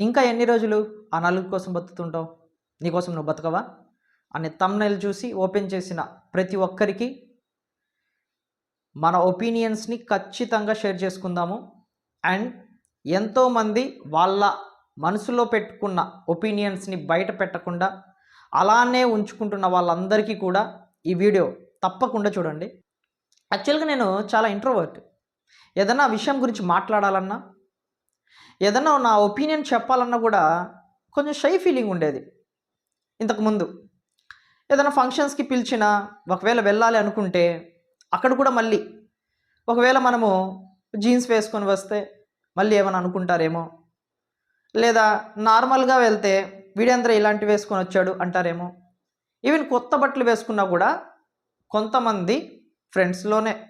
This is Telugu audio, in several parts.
ఇంకా ఎన్ని రోజులు ఆ నలుగు కోసం బతుకుతుంటావు? నీకోసం నువ్వు బతకవా? అనే తమ్నైల్ చూసి ఓపెన్ చేసిన ప్రతి ఒక్కరికి మన ఒపీనియన్స్ని ఖచ్చితంగా షేర్ చేసుకుందాము. అండ్ ఎంతోమంది వాళ్ళ మనసులో పెట్టుకున్న ఒపీనియన్స్ని బయట పెట్టకుండా అలానే ఉంచుకుంటున్న వాళ్ళందరికీ కూడా ఈ వీడియో తప్పకుండా చూడండి. యాక్చువల్గా నేను చాలా ఇంట్రోవర్ట్ ఏదన్నా విషయం గురించి మాట్లాడాలన్నా ఏదన్నా నా ఒపీనియన్ చెప్పాలన్నా కూడా కొంచెం షై ఫీలింగ్ ఉండేది. ఇంతకుముందు ఏదైనా ఫంక్షన్స్కి పిలిచినా ఒకవేళ వెళ్ళాలి అనుకుంటే అక్కడ కూడా మళ్ళీ. ఒకవేళ మనము జీన్స్ వేసుకొని వస్తే మళ్ళీ ఏమైనా అనుకుంటారేమో. లేదా నార్మల్గా వెళ్తే వీడేంద్ర ఇలాంటివి వేసుకొని వచ్చాడు అంటారేమో. ఈవెన్ కొత్త బట్టలు వేసుకున్నా కూడా కొంతమంది ఫ్రెండ్స్లోనే.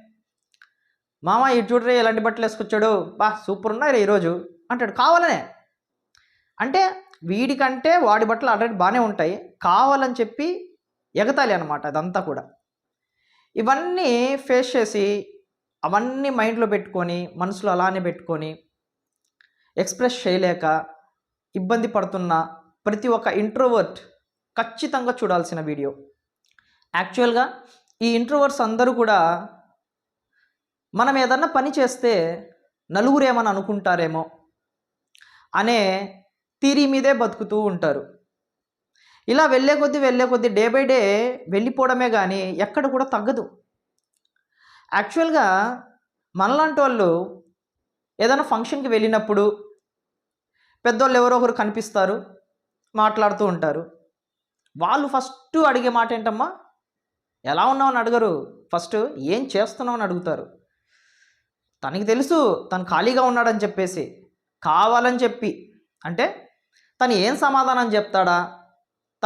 మామ ఇటు చూడరే ఎలాంటి బట్టలు వేసుకొచ్చాడు. బా సూపర్ ఉన్నాయి రే ఈరోజు. అంటాడు కావాలనే. అంటే వీడికంటే వాడి బట్టలు ఆల్రెడీ బాగానే ఉంటాయి. కావాలని చెప్పి ఎగతాలి అనమాట అదంతా కూడా. ఇవన్నీ ఫేస్ చేసి అవన్నీ మైండ్లో పెట్టుకొని మనసులో అలానే పెట్టుకొని ఎక్స్ప్రెస్ చేయలేక ఇబ్బంది పడుతున్న ప్రతి ఒక్క ఇంట్రోవర్ట్ ఖచ్చితంగా చూడాల్సిన వీడియో. యాక్చువల్గా ఈ ఇంట్రోవర్ట్స్ అందరూ కూడా మనం ఏదన్నా పని చేస్తే నలుగురేమని అనుకుంటారేమో అనే తీరి మీదే బతుకుతూ ఉంటారు. ఇలా వెళ్ళే కొద్దీ వెళ్ళే కొద్దీ డే బై డే వెళ్ళిపోవడమే కానీ ఎక్కడ కూడా తగ్గదు. యాక్చువల్గా మనలాంటి వాళ్ళు ఏదైనా ఫంక్షన్కి వెళ్ళినప్పుడు పెద్దోళ్ళు ఎవరో ఒకరు కనిపిస్తారు మాట్లాడుతూ ఉంటారు. వాళ్ళు ఫస్ట్ అడిగే మాట ఏంటమ్మా? ఎలా ఉన్నావు అని అడగరు. ఫస్ట్ ఏం చేస్తున్నావు అని అడుగుతారు. తనకి తెలుసు తను ఖాళీగా ఉన్నాడని చెప్పేసి. కావాలని చెప్పి. అంటే తను ఏం సమాధానం చెప్తాడా?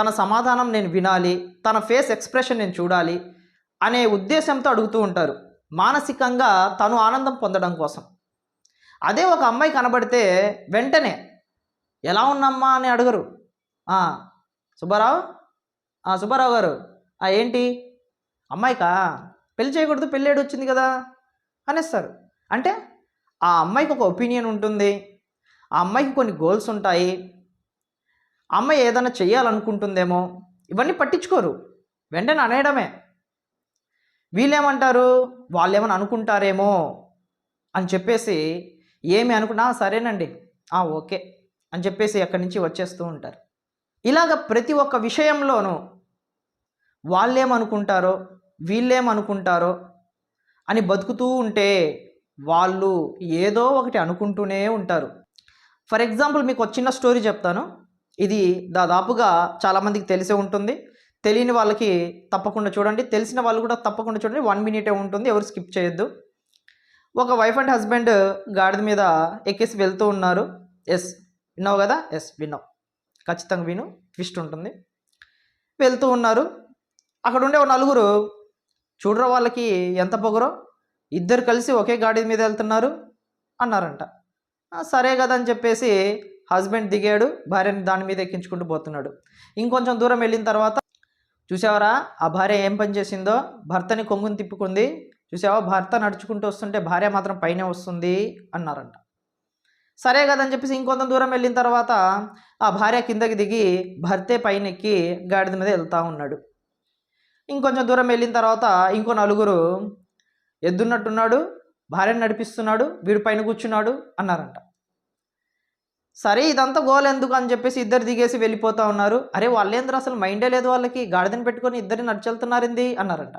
తన సమాధానం నేను వినాలి తన ఫేస్ ఎక్స్ప్రెషన్ నేను చూడాలి అనే ఉద్దేశంతో అడుగుతూ ఉంటారు. మానసికంగా తను ఆనందం పొందడం కోసం. అదే ఒక అమ్మాయి కనబడితే వెంటనే ఎలా ఉన్నమ్మా? అని అడగరు. సుబ్బారావు? సుబ్బారావు గారు ఏంటి? అమ్మాయికా? పెళ్ళి చేయకూడదు పెళ్ళేడు వచ్చింది కదా? అనేస్తారు. అంటే ఆ అమ్మాయికి ఒక ఒపీనియన్ ఉంటుంది. ఆ అమ్మాయికి కొన్ని గోల్స్ ఉంటాయి. ఆ అమ్మాయి ఏదైనా చేయాలనుకుంటుందేమో ఇవన్నీ పట్టించుకోరు. వెంటనే అనేయడమే. వీళ్ళేమంటారు? వాళ్ళు ఏమైనా అనుకుంటారేమో అని చెప్పేసి ఏమి అనుకున్నా సరేనండి. "ఆ, ఓకే. అని చెప్పేసి అక్కడి నుంచి వచ్చేస్తూ ఉంటారు. ఇలాగ ప్రతి ఒక్క విషయంలోనూ వాళ్ళేమనుకుంటారో వీళ్ళేమనుకుంటారో అని బతుకుతూ ఉంటే వాళ్ళు ఏదో ఒకటి అనుకుంటూనే ఉంటారు. ఫర్ ఎగ్జాంపుల్ మీకు ఒక చిన్న స్టోరీ చెప్తాను. ఇది దాదాపుగా చాలామందికి తెలిసే ఉంటుంది. తెలియని వాళ్ళకి తప్పకుండా చూడండి. తెలిసిన వాళ్ళు కూడా తప్పకుండా చూడండి. వన్ మినిటే ఉంటుంది. ఎవరు స్కిప్ చేయొద్దు. ఒక వైఫ్ అండ్ హస్బెండ్ గాడిద మీద ఎక్కేసి వెళ్తూ ఉన్నారు. ఎస్ విన్నావు కదా? ఎస్ విన్నావు. ఖచ్చితంగా విను. ట్విస్ట్ ఉంటుంది. వెళ్తూ ఉన్నారు. అక్కడ ఉండే ఓ నలుగురు చూడరా వాళ్ళకి ఎంత పొగరో? ఇద్దరు కలిసి ఒకే గాడి మీద వెళ్తున్నారు అన్నారంట. సరే కదా అని చెప్పేసి హస్బెండ్ దిగాడు భార్యని దాని మీద ఎక్కించుకుంటూ పోతున్నాడు. ఇంకొంచెం దూరం వెళ్ళిన తర్వాత చూసావరా ఆ భార్య ఏం పని చేసిందో? భర్తని కొంగుని తిప్పుకుంది. చూసావా భర్త నడుచుకుంటూ వస్తుంటే భార్య మాత్రం పైనే వస్తుంది అన్నారంట. సరే కదని చెప్పేసి ఇంకొంత దూరం వెళ్ళిన తర్వాత ఆ భార్య కిందకి దిగి భర్తే పైన ఎక్కి గాడిద మీద వెళ్తూ ఉన్నాడు. ఇంకొంచెం దూరం వెళ్ళిన తర్వాత ఇంకో నలుగురు ఎద్దున్నట్టున్నాడు. భార్యను నడిపిస్తున్నాడు వీడు పైన కూర్చున్నాడు అన్నారంట. సరే ఇదంతా గోల్ ఎందుకు అని చెప్పేసి ఇద్దరు దిగేసి వెళ్ళిపోతా ఉన్నారు. అరే వాళ్ళేంద్ర అసలు మైండే లేదు వాళ్ళకి గాడిదని పెట్టుకొని ఇద్దరిని నడిచెళ్తున్నారింది అన్నారంట.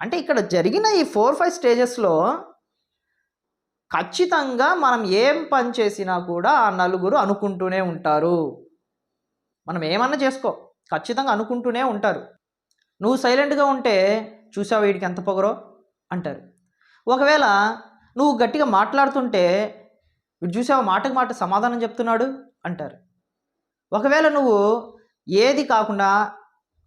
అంటే ఇక్కడ జరిగిన ఈ ఫోర్ ఫైవ్ స్టేజెస్లో ఖచ్చితంగా మనం ఏం పని చేసినా కూడా ఆ నలుగురు అనుకుంటూనే ఉంటారు. మనం ఏమన్నా చేసుకో ఖచ్చితంగా అనుకుంటూనే ఉంటారు. నువ్వు సైలెంట్గా ఉంటే చూసావు వీడికి ఎంత పొగరో? అంటారు. ఒకవేళ నువ్వు గట్టిగా మాట్లాడుతుంటే వీడు చూసావు మాటకు మాట సమాధానం చెప్తున్నాడు? అంటారు. ఒకవేళ నువ్వు ఏది కాకుండా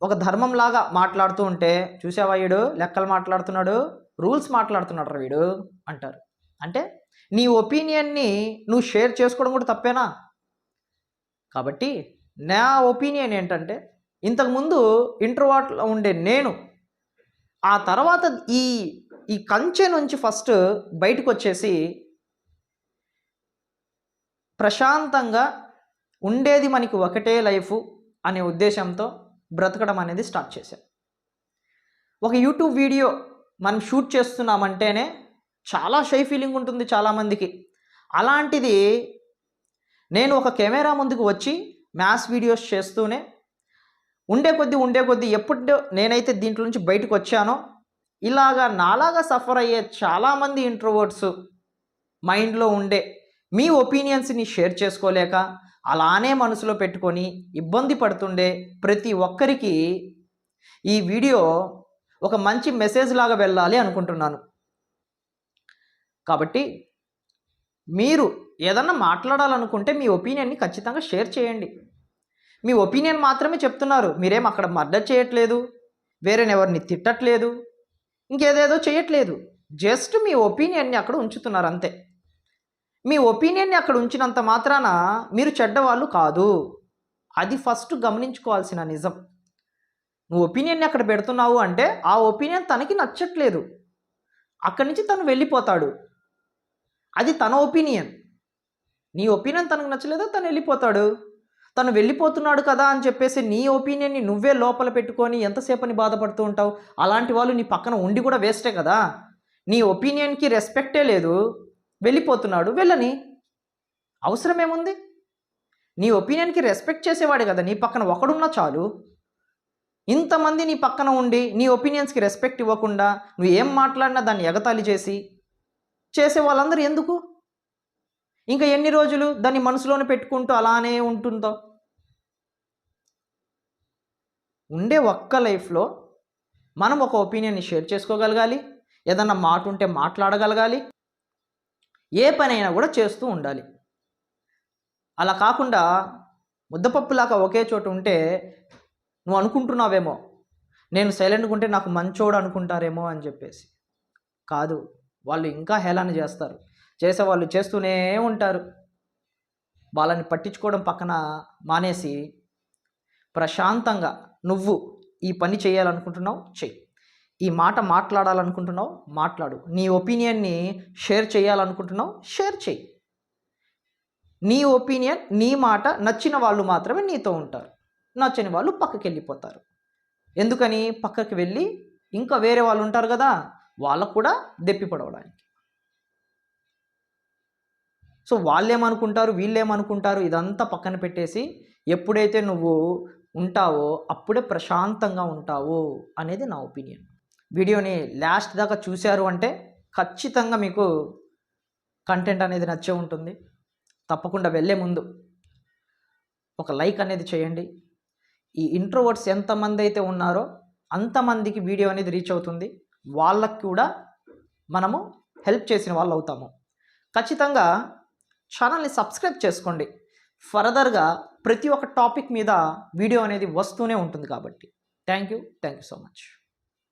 ఒక ధర్మంలాగా మాట్లాడుతూ ఉంటే చూసావా వీడు లెక్కలు మాట్లాడుతున్నాడు రూల్స్ మాట్లాడుతున్నాడు రా వీడు? అంటారు. అంటే నీ ఒపీనియన్ని నువ్వు షేర్ చేసుకోవడం కూడా తప్పేనా? కాబట్టి నా ఒపీనియన్ ఏంటంటే ఇంతకుముందు ఇంటర్వాట్లో ఉండే నేను ఆ తర్వాత ఈ ఈ కంచె నుంచి ఫస్ట్ బయటకు వచ్చేసి ప్రశాంతంగా ఉండేది మనకి ఒకటే లైఫ్ అనే ఉద్దేశంతో బ్రతకడం అనేది స్టార్ట్ చేశాను ఒక యూట్యూబ్ వీడియో మనం షూట్ చేస్తున్నామంటేనే చాలా షై ఫీలింగ్ ఉంటుంది చాలామందికి. అలాంటిది నేను ఒక కెమెరా ముందుకు వచ్చి మ్యాథ్స్ వీడియోస్ చేస్తూనే ఉండే కొద్దీ ఉండే కొద్దీ ఎప్పుడు నేనైతే దీంట్లో నుంచి బయటకు వచ్చానో ఇలాగా నాలాగా సఫర్ అయ్యే చాలామంది ఇంట్రోవర్ట్స్ మైండ్లో ఉండే మీ ఒపీనియన్స్ని షేర్ చేసుకోలేక అలానే మనసులో పెట్టుకొని ఇబ్బంది పడుతుండే ప్రతి ఒక్కరికి ఈ వీడియో ఒక మంచి మెసేజ్ లాగా వెళ్ళాలి అనుకుంటున్నాను. కాబట్టి మీరు ఏదన్నా మాట్లాడాలనుకుంటే మీ ఒపీనియన్ని ఖచ్చితంగా షేర్ చేయండి. మీ ఒపీనియన్ మాత్రమే చెప్తున్నారు. మీరేం అక్కడ మర్డర్ చేయట్లేదు. వేరేనెవరిని తిట్టట్లేదు. ఇంకేదేదో చేయట్లేదు. జస్ట్ మీ ఒపీనియన్ని అక్కడ ఉంచుతున్నారు అంతే. మీ ఒపీనియన్ని అక్కడ ఉంచినంత మాత్రాన మీరు చెడ్డవాళ్ళు కాదు. అది ఫస్ట్ గమనించుకోవాల్సిన నిజం. నువ్వు ఒపీనియన్ని అక్కడ పెడుతున్నావు అంటే ఆ ఒపీనియన్ తనకి నచ్చట్లేదు. అక్కడి నుంచి తను వెళ్ళిపోతాడు. అది తన ఒపీనియన్. నీ ఒపీనియన్ తనకు నచ్చలేదో? తను వెళ్ళిపోతాడు. తను వెళ్ళిపోతున్నాడు కదా అని చెప్పేసి నీ ఒపీనియన్ని నువ్వే లోపల పెట్టుకొని ఎంతసేపని బాధపడుతూ ఉంటావు? అలాంటి వాళ్ళు నీ పక్కన ఉండి కూడా వేస్టే కదా. నీ ఒపీనియన్కి రెస్పెక్టే లేదు. వెళ్ళిపోతున్నాడు వెళ్ళని. అవసరం ఏముంది నీ ఒపీనియన్కి రెస్పెక్ట్ చేసేవాడు కదా నీ పక్కన ఒకడున్నా చాలు. ఇంతమంది నీ పక్కన ఉండి నీ ఒపీనియన్స్కి రెస్పెక్ట్ ఇవ్వకుండా నువ్వు ఏం మాట్లాడినా దాన్ని ఎగతాళి చేసి చేసే వాళ్ళందరూ ఎందుకు? ఇంకా ఎన్ని రోజులు దాన్ని మనసులోనే పెట్టుకుంటూ అలానే ఉంటుందో? ఉండే ఒక్క లైఫ్లో మనం ఒక ఒపీనియన్ని షేర్ చేసుకోగలగాలి ఏదన్నా మాట ఉంటే మాట్లాడగలగాలి ఏ పనైనా కూడా చేస్తూ ఉండాలి. అలా కాకుండా ముద్దపప్పులాగా ఒకే చోట ఉంటే నువ్వు అనుకుంటున్నావేమో నేను సైలెంట్గా ఉంటే నాకు మంచోడు అనుకుంటారేమో అని చెప్పేసి. కాదు వాళ్ళు ఇంకా హేళన చేస్తారు. చేసేవాళ్ళు చేస్తూనే ఉంటారు. వాళ్ళని పట్టించుకోవడం పక్కన మానేసి ప్రశాంతంగా నువ్వు ఈ పని చేయాలనుకుంటున్నావు చెయ్యి ఈ మాట మాట్లాడాలనుకుంటున్నావు మాట్లాడు. నీ ఒపీనియన్ని షేర్ చేయాలనుకుంటున్నావు షేర్ చెయ్యి నీ ఒపీనియన్ నీ మాట నచ్చిన వాళ్ళు మాత్రమే నీతో ఉంటారు. నచ్చని వాళ్ళు పక్కకి వెళ్ళిపోతారు ఎందుకని? పక్కకి వెళ్ళి ఇంకా వేరే వాళ్ళు ఉంటారు కదా వాళ్ళకు కూడా దెప్పి పడవడానికి. సో వాళ్ళేమనుకుంటారు వీళ్ళేమనుకుంటారు ఇదంతా పక్కన పెట్టేసి ఎప్పుడైతే నువ్వు ఉంటావో అప్పుడే ప్రశాంతంగా ఉంటావు అనేది నా ఒపీనియన్. వీడియోని లాస్ట్ దాకా చూశారు అంటే ఖచ్చితంగా మీకు కంటెంట్ అనేది నచ్చే ఉంటుంది. తప్పకుండా వెళ్ళే ముందు ఒక లైక్ అనేది చేయండి. ఈ ఇంట్రోవర్ట్స్ ఎంతమంది అయితే ఉన్నారో అంతమందికి వీడియో అనేది రీచ్ అవుతుంది. వాళ్ళకి కూడా మనము హెల్ప్ చేసిన వాళ్ళు అవుతాము. ఖచ్చితంగా ఛానల్ని సబ్స్క్రైబ్ చేసుకోండి. ఫర్దర్గా ప్రతి ఒక్క టాపిక్ మీద వీడియో అనేది వస్తూనే ఉంటుంది కాబట్టి. Thank you thank you so much.